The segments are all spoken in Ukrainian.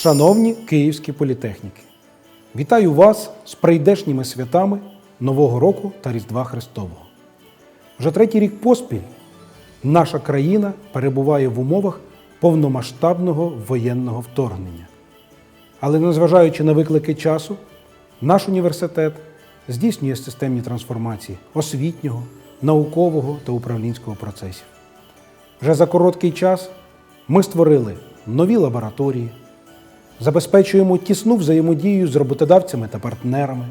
Шановні київські політехніки, вітаю вас з прийдешніми святами Нового року та Різдва Христового. Вже третій рік поспіль наша країна перебуває в умовах повномасштабного воєнного вторгнення. Але незважаючи на виклики часу, наш університет здійснює системні трансформації освітнього, наукового та управлінського процесів. Вже за короткий час ми створили нові лабораторії, забезпечуємо тісну взаємодію з роботодавцями та партнерами,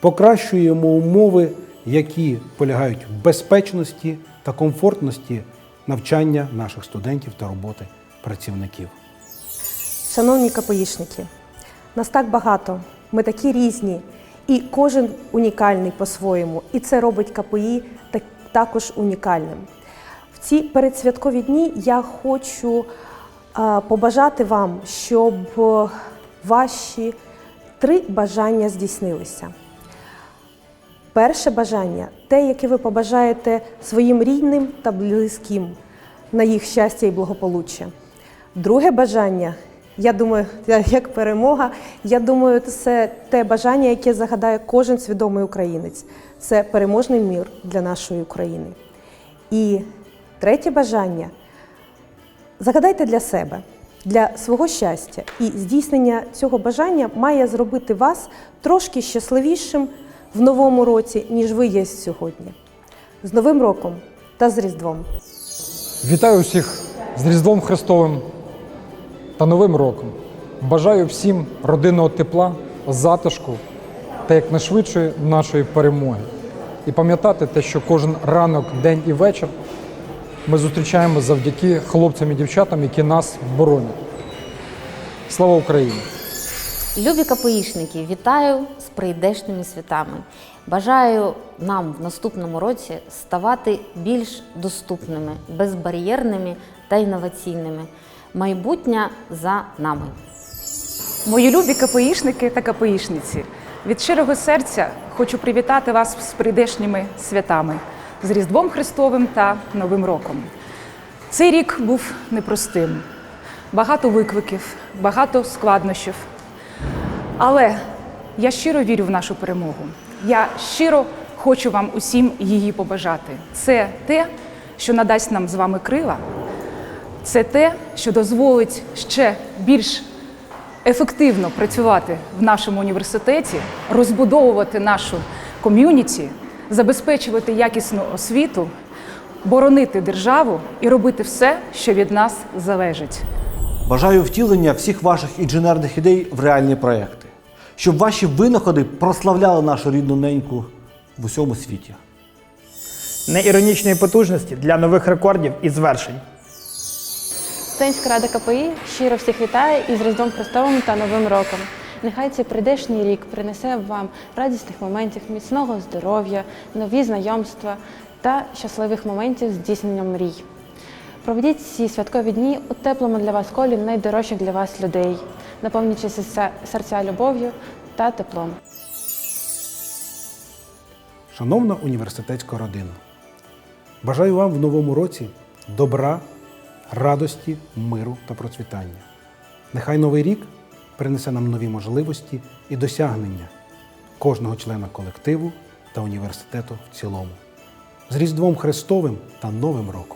покращуємо умови, які полягають в безпечності та комфортності навчання наших студентів та роботи працівників. Шановні КПІшники, нас так багато, ми такі різні, і кожен унікальний по-своєму. І це робить КПІ так- також унікальним. В ці передсвяткові дні я хочу побажати вам, щоб е, ваші три бажання здійснилися. Перше бажання те, яке ви побажаєте своїм рідним та близьким на їх щастя і благополуччя. Друге бажання, я думаю, як перемога, я думаю, це те бажання, яке загадає кожен свідомий українець. Це переможний мір для нашої України. І третє бажання загадайте для себе, для свого щастя. І здійснення цього бажання має зробити вас трошки щасливішим в новому році, ніж ви є сьогодні. З Новим роком та з Різдвом! Вітаю всіх з Різдвом Христовим та Новим роком. Бажаю всім родинного тепла, затишку та якнайшвидшої нашої перемоги. І пам'ятати те, що кожен ранок, день і вечір ми зустрічаємо завдяки хлопцям і дівчатам, які нас боронять. Слава Україні! Любі КПІшники, вітаю з прийдешніми святами. Бажаю нам в наступному році ставати більш доступними, безбар'єрними та інноваційними. Майбутнє за нами. Мої любі КПІшники та КПІшниці, від щирого серця хочу привітати вас з прийдешніми святами, з Різдвом Христовим та Новим роком. Цей рік був непростим, багато викликів, багато складнощів. Але я щиро вірю в нашу перемогу. Я щиро хочу вам усім її побажати. Це те, що надасть нам з вами крила, це те, що дозволить ще більш ефективно працювати в нашому університеті, розбудовувати нашу ком'юніті, забезпечувати якісну освіту, боронити державу і робити все, що від нас залежить. Бажаю втілення всіх ваших інженерних ідей в реальні проекти, щоб ваші винаходи прославляли нашу рідну неньку в усьому світі. неіронічної потужності для нових рекордів і звершень. Студентська рада КПІ щиро всіх вітає із Різдвом Христовим та Новим роком. Нехай цей прийдешній рік принесе вам радісних моментів, міцного здоров'я, нові знайомства та щасливих моментів з здійсненням мрій. Проведіть ці святкові дні у теплому для вас колі найдорожчих для вас людей, наповнюючи серця любов'ю та теплом. Шановна університетська родина, бажаю вам в новому році добра, радості, миру та процвітання. Нехай новий рік принесе нам нові можливості і досягнення кожного члена колективу та університету в цілому. З Різдвом Христовим та Новим роком!